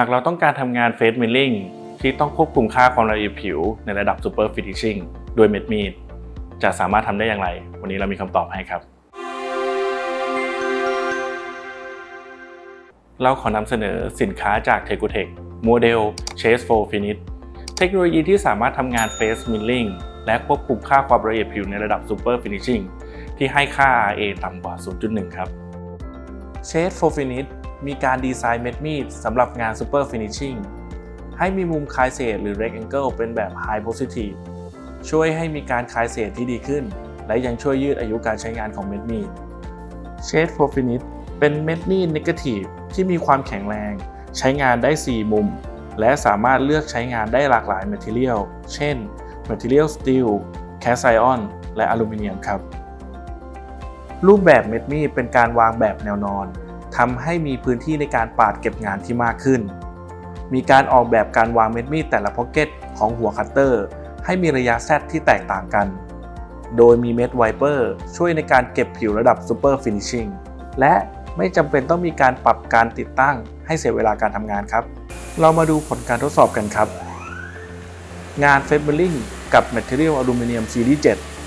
หากเราต้องการทำงานเฟสมิลลิ่งที่ต้องควบคุมค่าความละเอียดผิวในระดับซูเปอร์ฟินิชชิ่งโดยเม็ดมีด จะสามารถทำได้อย่างไร วันนี้เรามีคำตอบให้ครับ เราขอนำเสนอสินค้าจาก t e c o t e c โมเดล Chase for Finish เทคโนโลยีที่สามารถทำงาน Face Milling และควบคุมค่าความละเอียดผิวในระดับ Super Finishing ที่ให้ค่า RA ต่ำกว่า 0.1 ครับ Shade for Finish มีการดีไซน์เม็ดมีดสำหรับงาน Super Finishing ให้มีมุมคลายเศษหรือ Rectangle เป็นแบบ High Positive ช่วยให้มีการคลายเศษที่ดีขึ้น และยังช่วยยืดอายุการใช้งานของเม็ดมีด Shade for Finish เป็นเม็ดมีด Negative ที่มีความแข็งแรง ใช้งานได้ 4 มุม และสามารถเลือกใช้งานได้หลากหลาย Material เช่น Material Steel Cast Iron และอลูมิเนียมครับ รูปแบบเม็ดมีดเป็นการวางแบบแนวนอน ทำให้มีพื้นที่ในการปาดเก็บงานที่มากขึ้น มีการออกแบบการวางเม็ดมีดแต่ละพ็อกเก็ตของหัวคัตเตอร์ ให้มีระยะแซดที่แตกต่างกัน โดยมีเม็ดไวเปอร์ช่วยในการเก็บผิวระดับซูเปอร์ฟินิชชิ่งและไม่จำเป็นต้องมีการปรับการติดตั้ง ให้เสียเวลาการทำงานครับ เรามาดูผลการทดสอบกันครับ งานเฟเบอร์ลิงกับ Material Aluminium Series 7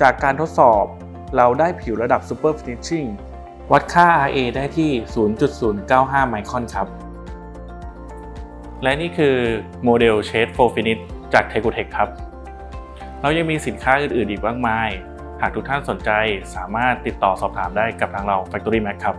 จากการทดสอบ เราได้ผิวระดับ Super Finishing วัดค่า RA ได้ที่ 0.095 ไมครอนครับ และนี่คือโมเดล Shade for Finish จาก t e c o t e c h ครับ เรายังมีสินค้าอื่นๆ อีกมากมาย หากทุกท่านสนใจสามารถติดต่อสอบถามได้กับทางเรา Factory Mac ครับ